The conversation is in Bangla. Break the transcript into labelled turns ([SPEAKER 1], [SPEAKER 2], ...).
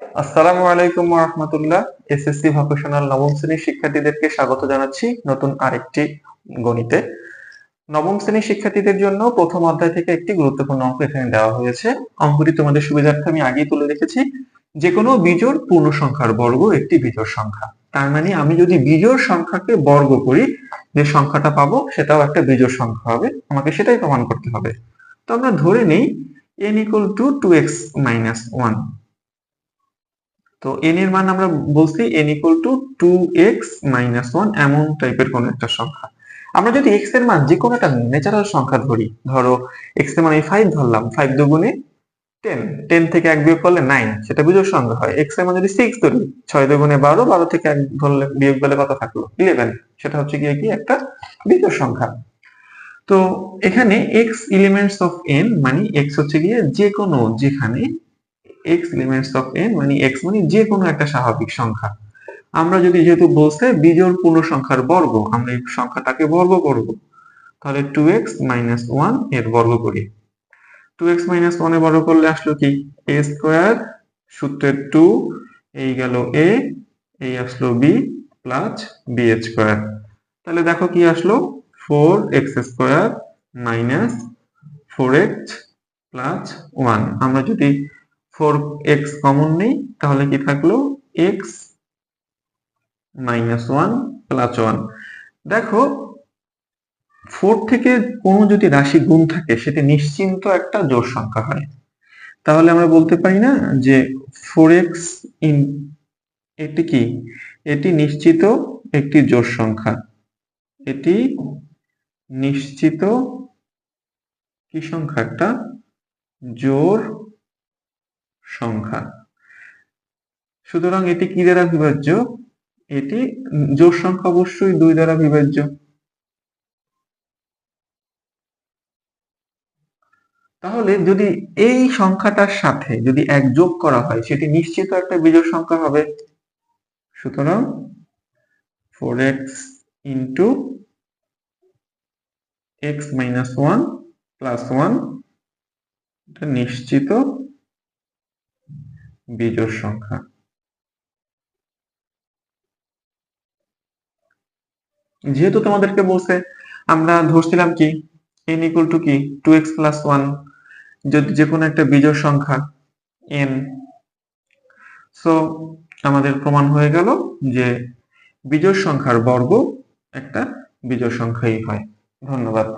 [SPEAKER 1] আসসালামু আলাইকুম রহমতুল্লাহ। এসএসসি নবম শ্রেণির শিক্ষার্থীদেরকে স্বাগত জানাচ্ছি নতুন আরেকটি গণিতে। নবম শ্রেণির শিক্ষার্থীদের জন্য প্রথম অধ্যায় থেকে একটি গুরুত্বপূর্ণ এখানে দেওয়া হয়েছে। সুবিধার্থে আমি তুলে রেখেছি। পূর্ণ সংখ্যার বর্গ একটি বিজোড় সংখ্যা। তার মানে আমি যদি বিজোড় সংখ্যাকে বর্গ করি, যে সংখ্যাটা পাবো সেটাও একটা বিজোড় সংখ্যা হবে। আমাকে সেটাই প্রমাণ করতে হবে। তো আমরা ধরে নেই n equal to two x one তো n এর মান আমরা বলছি n equal to two x minus one এমন টাইপের কোন একটা সংখ্যা। আমরা যদি এক্সের মান যে কোনো একটা ন্যাচারাল সংখ্যা ধরি, ধরো এক্সের মান ফাইভ ধরলাম ফাইভ দুগুণে টেন টেন থেকে এক বিয়োগ করলে নাইন সেটা বিজোড় সংখ্যা হয়। এক্সের মান যদি সিক্স ধরি, ছয় দুগুণে বারো বারো থেকে এক ধরলে বিয়োগ করলে কত থাকল? ইলেভেন সেটা হচ্ছে গিয়ে কি? একটা বিজোড় সংখ্যা। তো এখানে এক্স এলিমেন্টস অফ এন মানে এক্স হচ্ছে গিয়ে যে কোনো যেখানে x এলিমেন্টস অফ n মানে x মানে যে কোনো একটা স্বাভাবিক সংখ্যা। আমরা যদি যেহেতু বলছে বিজোড় পূর্ণ সংখ্যার বর্গ, আমরা এই সংখ্যাটাকে বর্গ করব। তাহলে 2x 1 এর বর্গ করি। 2x 1 এর বর্গ করলে আসলো কি? A স্কয়ার সূত্রের 2 এই গেল a, এই আসলো b প্লাস b স্কয়ার তাহলে দেখো কি আসলো? 4x square minus 4x plus 1 আমরা যদি 4x কমন নেই, তাহলে কি থাকল? x minus one plus one. দেখো, ফোর থেকে কোনো যদি রাশি গুণ থাকে, সেটি নিশ্চিন্ত একটা জোড় সংখ্যা হয়। তাহলে আমরা বলতে পারি না যে ফোর এক্স ইন, এটি কি? এটি নিশ্চিত একটি জোড় সংখ্যা। এটি নিশ্চিত কি সংখ্যা? একটা জোড় সংখ্যা। সুতরাং এটি কি দ্বারা বিভাজ্য? এটি জোড় সংখ্যা অবশ্যই দুই দ্বারা বিভাজ্য। তাহলে যদি এই সংখ্যাটার সাথে যদি এক যোগ করা হয়, সেটি নিশ্চিত একটা বিজোড় সংখ্যা হবে। সুতরাং four x into x minus one plus one নিশ্চিত বিজোড় সংখ্যা। যেহেতু তোমাদেরকে বলছে, আমরা ধরছিলাম কি? n ইকুয়াল টু কি? টু এক্স প্লাস ওয়ান যদি যে কোনো একটা বিজোড় সংখ্যা n সো আমাদের প্রমাণ হয়ে গেল যে বিজোড় সংখ্যার বর্গ একটা বিজোড় সংখ্যাই হয়। ধন্যবাদ।